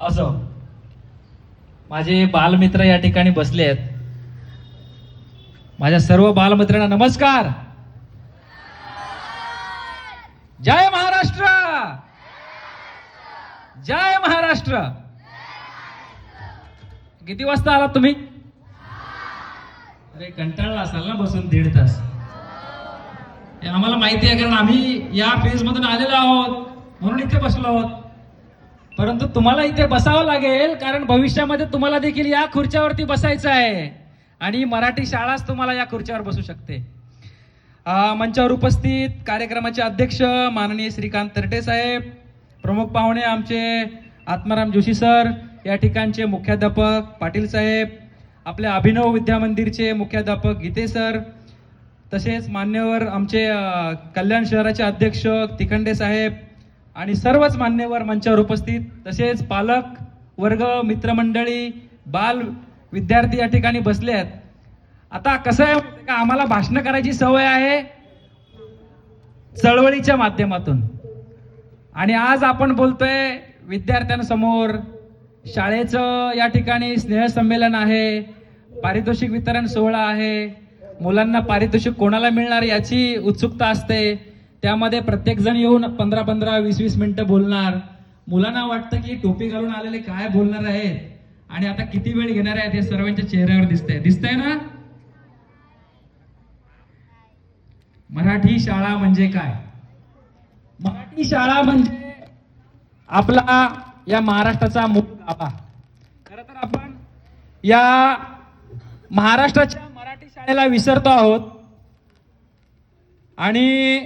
असं. माझे बालमित्र या ठिकाणी बसले आहेत. माझ्या सर्व बालमित्रांना नमस्कार. जय महाराष्ट्र! जय महाराष्ट्र! किती वाजता आलात तुम्ही? अरे कंटाळला असाल ना बसून दीड तास. आम्हाला माहिती आहे कारण आम्ही या फेज मधून आलेलो आहोत. म्हणून इथे बसलो आहोत. परंतु तुम्हाला इथे बसावं लागेल कारण भविष्यामध्ये तुम्हाला देखील या खुर्च्यावरती बसायचं आहे. आणि मराठी शाळाच तुम्हाला या खुर्च्यावर बसू शकते. मंचावर उपस्थित कार्यक्रमाचे अध्यक्ष माननीय श्रीकांत तरटे साहेब प्रमुख पाहुणे आमचे आत्माराम जोशी सर या ठिकाणचे मुख्याध्यापक पाटील साहेब आपल्या अभिनव विद्या मंदिरचे मुख्याध्यापक गीते सर तसेच मान्यवर आमचे कल्याण शहराचे अध्यक्ष तिखंडे साहेब आणि सर्वच मान्यवर मंचावर उपस्थित तसेच पालक वर्ग मित्रमंडळी बाल विद्यार्थी या ठिकाणी बसले आहेत. आता कसं आहे का? आम्हाला भाषण करायची सवय आहे चळवळीच्या माध्यमातून. आणि आज आपण बोलतोय विद्यार्थ्यांसमोर. शाळेचं या ठिकाणी स्नेहसंमेलन आहे पारितोषिक वितरण सोहळा आहे. मुलांना पारितोषिक कोणाला मिळणार याची उत्सुकता असते. त्यामध्ये प्रत्येक जण येऊन पंधरा पंधरा वीस वीस मिनिटं बोलणार. मुलांना वाटतं की टोपी घालून आलेले काय बोलणार आहेत? आणि आता किती वेळ घेणार आहेत हे सर्वांच्या चेहऱ्यावर दिसतंय. दिसतंय ना? मराठी शाळा म्हणजे काय? मराठी शाळा म्हणजे आपला या महाराष्ट्राचा मूळ गाभा. खर तर आपण या महाराष्ट्राच्या मराठी शाळेला विसरतो आहोत. आणि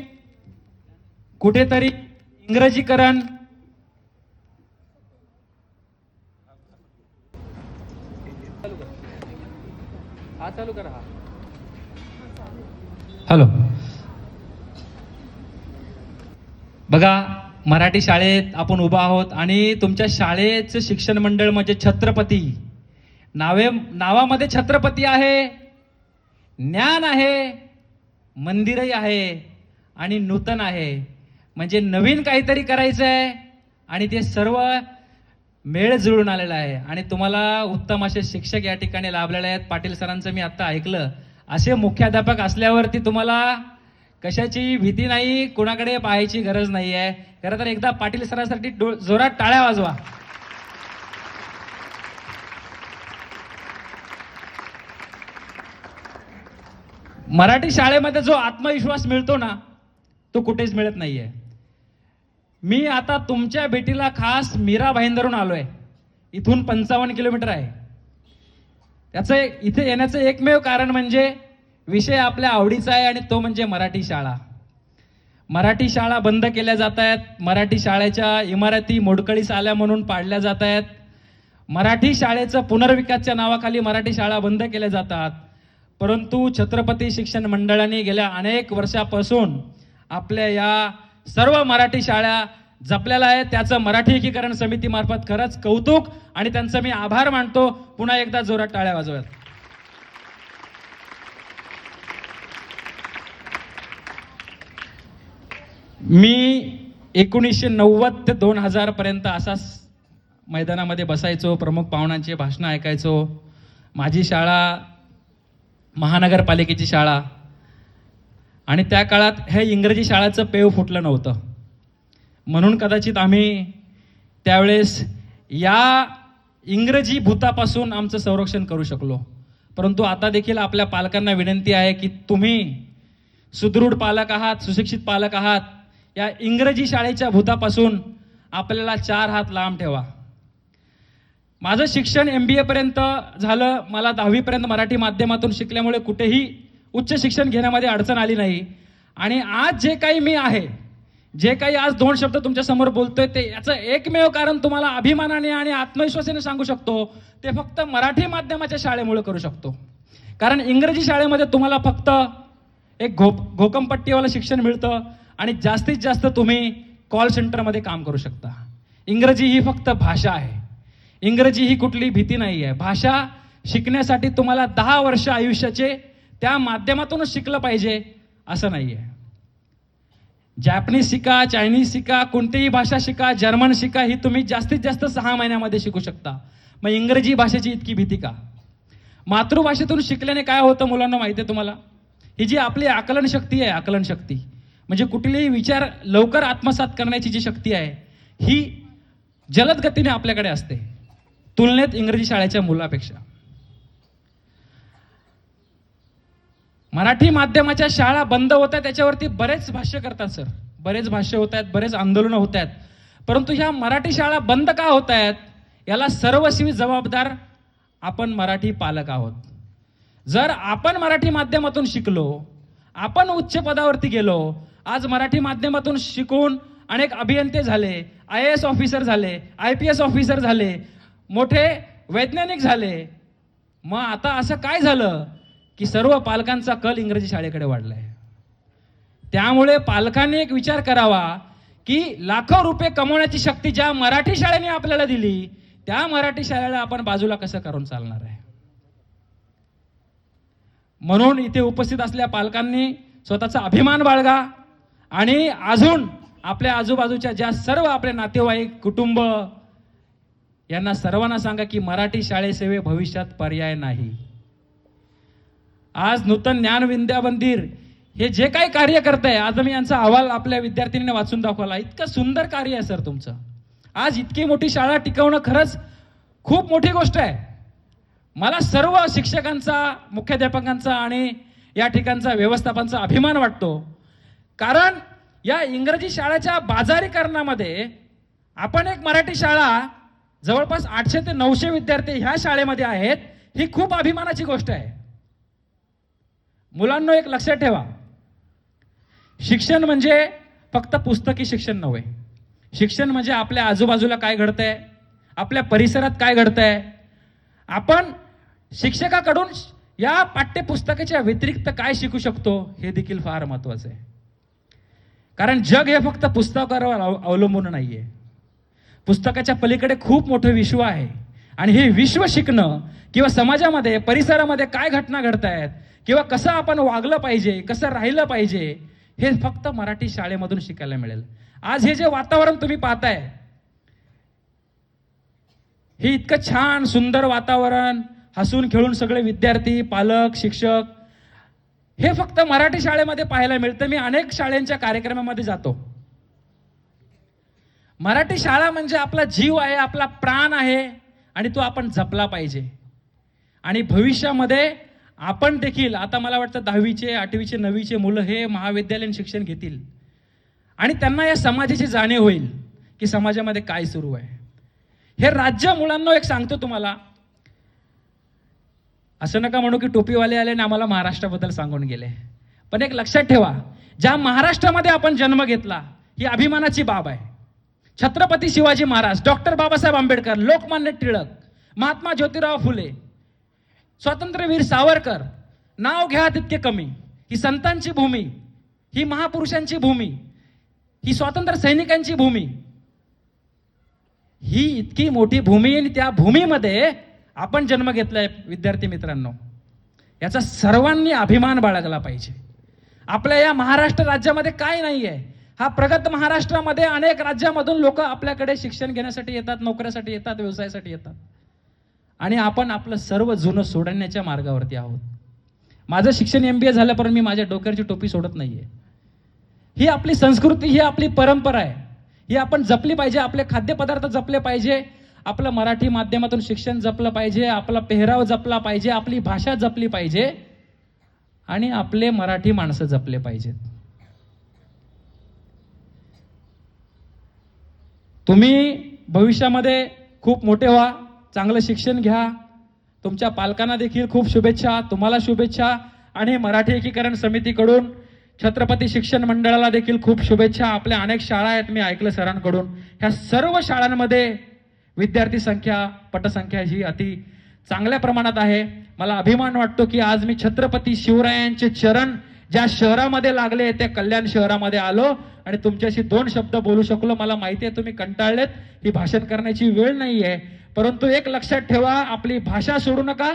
कुठेतरी इंग्रजीकरण. हा चालू करा हा. हॅलो. बघा मराठी शाळेत आपण उभा आहोत आणि तुमच्या शाळेचं शिक्षण मंडळ म्हणजे छत्रपती. नावे नावामध्ये छत्रपती आहे ज्ञान आहे मंदिरही आहे आणि नूतन आहे. म्हणजे नवीन काहीतरी करायचं आहे आणि ते सर्व मेळ जुळून आलेला आहे. आणि तुम्हाला उत्तम असे शिक्षक या ठिकाणी लाभलेले आहेत. पाटील सरांचं मी आत्ता ऐकलं. असे मुख्याध्यापक असल्यावरती तुम्हाला कशाची भीती नाही कोणाकडे पाहायची गरज नाही आहे खरं तर एकदा पाटील सरांसाठी डो- जोरात टाळ्या वाजवा. मराठी शाळेमध्ये जो आत्मविश्वास मिळतो ना तो कुठेच मिळत नाहीये. मी आता तुमच्या भेटीला खास मीरा भाईंदरून आहे इथून पंचावन्न किलोमीटर आहे. त्याचं इथे येण्याचं एकमेव कारण म्हणजे विषय आपल्या आवडीचा आहे आणि तो म्हणजे मराठी शाळा. मराठी शाळा बंद केल्या जात आहेत मराठी शाळेच्या इमारती मोडकळीस आल्या म्हणून पाडल्या जात आहेत मराठी शाळेचं पुनर्विकासच्या नावाखाली मराठी शाळा बंद केल्या जातात. परंतु छत्रपती शिक्षण मंडळाने गेल्या अनेक वर्षापासून आपल्या या सर्व मराठी शाळा जपलेल्या आहेत. त्याचं मराठी एकीकरण समितीमार्फत खरंच कौतुक आणि त्यांचं मी आभार मानतो. पुन्हा एकदा जोरात टाळ्या वाजवत मी एकोणीसशे नव्वद ते दोन हजार पर्यंत असाच मैदानामध्ये बसायचो. प्रमुख पाहुण्यांचे भाषणं ऐकायचो. माझी शाळा महानगरपालिकेची शाळा. आणि त्या काळात हे इंग्रजी शाळाचं पेव फुटलं नव्हतं. म्हणून कदाचित आम्ही त्यावेळेस या इंग्रजी भूतापासून आमचं संरक्षण करू शकलो. परंतु आता देखील आपल्या पालकांना विनंती आहे की तुम्ही सुदृढ पालक आहात सुशिक्षित पालक आहात या इंग्रजी शाळेच्या भूतापासून आपल्याला चार हात लांब ठेवा. माझं शिक्षण एम बी एपर्यंत झालं मला दहावीपर्यंत मराठी माध्यमातून शिकल्यामुळे कुठेही उच्च शिक्षण घेण्यामध्ये अडचण आली नाही. आणि आज जे काही मी आहे जे काही आज दोन शब्द तुमच्यासमोर बोलतोय ते याचं एकमेव कारण तुम्हाला अभिमानाने आणि आत्मविश्वासाने सांगू शकतो ते फक्त मराठी माध्यमाच्या शाळेमुळे करू शकतो. कारण इंग्रजी शाळेमध्ये तुम्हाला फक्त एक घो घोकमपट्टीवालं शिक्षण मिळतं आणि जास्तीत जास्त तुम्ही कॉल सेंटरमध्ये काम करू शकता. इंग्रजी ही फक्त भाषा आहे. इंग्रजी ही कुठली भीती नाही आहे भाषा शिकण्यासाठी तुम्हाला दहा वर्ष आयुष्याचे त्या माध्यमातूनच शिकलं पाहिजे असं नाही आहे जॅपनीज शिका चायनीज शिका कोणतीही भाषा शिका जर्मन शिका ही तुम्ही जास्तीत जास्त सहा महिन्यामध्ये शिकू शकता. मग इंग्रजी भाषेची इतकी भीती का? मातृभाषेतून शिकल्याने काय होतं मुलांना माहिती आहे तुम्हाला? ही जी आपली आकलन शक्ती आहे आकलन शक्ती. म्हणजे कुठलेही विचार लवकर आत्मसात करण्याची जी शक्ती आहे ही जलद गतीने आपल्याकडे असते. तुलनेत इंग्रजी शाळेच्या मुलापेक्षा. मराठी माध्यमाच्या शाळा बंद होत आहेत त्याच्यावरती बरेच भाष्य करतात सर. बरेच भाष्य होत आहेत बरेच आंदोलनं होत आहेत परंतु ह्या मराठी शाळा बंद का होत आहेत याला सर्वस्वी जबाबदार आपण मराठी पालक आहोत. जर आपण मराठी माध्यमातून शिकलो आपण उच्च पदावरती गेलो आज मराठी माध्यमातून शिकून अनेक अभियंते झाले आय ए एस ऑफिसर झाले आय पी एस ऑफिसर झाले मोठे वैज्ञानिक झाले मग आता असं काय झालं? की सर्व पालकांचा कल इंग्रजी शाळेकडे वाढलाय. त्यामुळे पालकांनी एक विचार करावा की लाखो रुपये कमवण्याची शक्ती ज्या मराठी शाळेने आपल्याला दिली त्या मराठी शाळेला आपण बाजूला कसं करून चालणार आहे? म्हणून इथे उपस्थित असलेल्या पालकांनी स्वतःचा अभिमान बाळगा आणि अजून आपल्या आजूबाजूच्या ज्या सर्व आपले नातेवाईक कुटुंब यांना सर्वांना सांगा की मराठी शाळेसेवे भविष्यात पर्याय नाही. आज नूतन ज्ञानविंद्या मंदिर हे जे काही कार्य करत आहे आज मी यांचा अहवाल आपल्या विद्यार्थ्यांनी वाचून दाखवला. इतकं सुंदर कार्य आहे सर तुमचं. आज इतकी मोठी शाळा टिकवणं खरंच खूप मोठी गोष्ट आहे. मला सर्व शिक्षकांचा मुख्याध्यापकांचा आणि या ठिकाणचा व्यवस्थापनाचा अभिमान वाटतो. कारण या इंग्रजी शाळेच्या बाजारीकरणामध्ये आपण एक मराठी शाळा जवळपास आठशे ते नऊशे विद्यार्थी ह्या शाळेमध्ये आहेत ही खूप अभिमानाची गोष्ट आहे. मुलांना एक लक्षात ठेवा. शिक्षण म्हणजे फक्त पुस्तकी शिक्षण नव्हे. शिक्षण म्हणजे आपल्या आजूबाजूला काय घडतंय आपल्या परिसरात काय घडतंय. आपण शिक्षकाकडून या पाठ्यपुस्तकाच्या व्यतिरिक्त काय शिकू शकतो हे देखील फार महत्वाचं आहे. कारण जग हे फक्त पुस्तकावर अव- अवलंबून आहे पुस्तकाच्या पलीकडे खूप मोठं विश्व आहे. आणि हे विश्व शिकणं किंवा समाजामध्ये परिसरामध्ये काय घटना घडत आहेत किंवा कसं आपण वागलं पाहिजे कसं राहिलं पाहिजे हे फक्त मराठी शाळेमधून शिकायला मिळेल. आज हे जे वातावरण तुम्ही पाहताय हे इतकं छान सुंदर वातावरण हसून खेळून सगळे विद्यार्थी पालक शिक्षक हे फक्त मराठी शाळेमध्ये पाहायला मिळतं. मी अनेक शाळेंच्या कार्यक्रमामध्ये जातो. मराठी शाळा म्हणजे आपला जीव आहे आपला प्राण आहे. आणि तो आपण जपला पाहिजे. आणि भविष्यामध्ये आपण देखील आता मला वाटतं दहावीचे आठवीचे नववीचे मुलं हे महाविद्यालयीन शिक्षण घेतील. आणि त्यांना या समाजाची जाणीव होईल की समाजामध्ये काय सुरू आहे. हे राज्य मुलांना एक सांगतो तुम्हाला. असं नका म्हणू की टोपीवाले आले आणि आम्हाला महाराष्ट्राबद्दल सांगून गेले. पण एक लक्षात ठेवा ज्या महाराष्ट्रामध्ये आपण जन्म घेतला ही अभिमानाची बाब आहे. छत्रपती शिवाजी महाराज डॉक्टर बाबासाहेब आंबेडकर लोकमान्य टिळक महात्मा ज्योतिराव फुले स्वातंत्र्यवीर सावरकर नाव घ्या तितके कमी. ही संतांची भूमी ही महापुरुषांची भूमी ही स्वातंत्र्य सैनिकांची भूमी. ही इतकी मोठी भूमी आणि त्या भूमीमध्ये आपण जन्म घेतलाय विद्यार्थी मित्रांनो. याचा सर्वांनी अभिमान बाळगला पाहिजे. आपल्या या महाराष्ट्र राज्यामध्ये काय नाही आहे हा प्रगत महाराष्ट्रामध्ये अनेक राज्यामधून लोक आपल्याकडे शिक्षण घेण्यासाठी येतात नोकऱ्यासाठी येतात व्यवसायासाठी येतात. आणि आपण आपलं सर्व जुनं सोडण्याच्या मार्गावरती आहोत. माझं शिक्षण एम बी ए झाल्यापर्यंत मी माझ्या डोक्याची टोपी सोडत नाही आहे ही आपली संस्कृती ही आपली परंपरा आहे. ही आपण जपली पाहिजे आपले खाद्यपदार्थ जपले पाहिजे आपलं मराठी माध्यमातून शिक्षण जपलं पाहिजे आपला पेहराव जपला पाहिजे आपली भाषा जपली पाहिजे आणि आपले मराठी माणसं जपले पाहिजेत. तुम्ही भविष्यामध्ये खूप मोठे व्हा चांगलं शिक्षण घ्या. तुमच्या पालकांना देखील खूप शुभेच्छा तुम्हाला शुभेच्छा आणि मराठी एकीकरण समितीकडून छत्रपती शिक्षण मंडळाला देखील खूप शुभेच्छा. आपल्या अनेक शाळा आहेत मी ऐकलं सरांकडून. ह्या सर्व शाळांमध्ये विद्यार्थी संख्या पटसंख्या ही अति चांगल्या प्रमाणात आहे. मला अभिमान वाटतो की आज मी छत्रपती शिवरायांचे चरण ज्या शहरामध्ये लागले त्या कल्याण शहरामध्ये आलो. आणि तुमच्याशी दोन शब्द बोलू शकलो मला माहिती आहे तुम्ही कंटाळलेत. ही भाषण करण्याची वेळ नाही आहे परंतु एक लक्षात ठेवा आपली भाषा सोडू नका.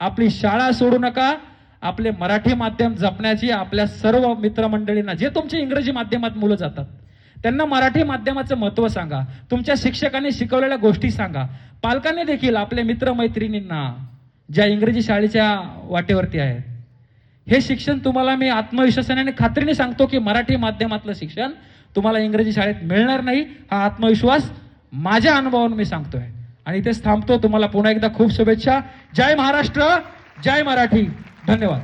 आपली शाळा सोडू नका. आपले मराठी माध्यम जपण्याची आपल्या सर्व मित्रमंडळींना जे तुमचे इंग्रजी माध्यमात मुलं जातात त्यांना मराठी माध्यमाचं महत्त्व सांगा. तुमच्या शिक्षकांनी शिकवलेल्या गोष्टी सांगा. पालकांनी देखील आपल्या मित्रमैत्रिणींना ज्या इंग्रजी शाळेच्या वाटेवरती आहेत हे शिक्षण तुम्हाला मी आत्मविश्वासाने आणि खात्रीने सांगतो की मराठी माध्यमातलं शिक्षण तुम्हाला इंग्रजी शाळेत मिळणार नाही. हा आत्मविश्वास माझ्या अनुभवावरून मी सांगतोय. आणि इथेच थांबतो. तुम्हाला पुन्हा एकदा खूप शुभेच्छा. जय महाराष्ट्र. जय मराठी. धन्यवाद.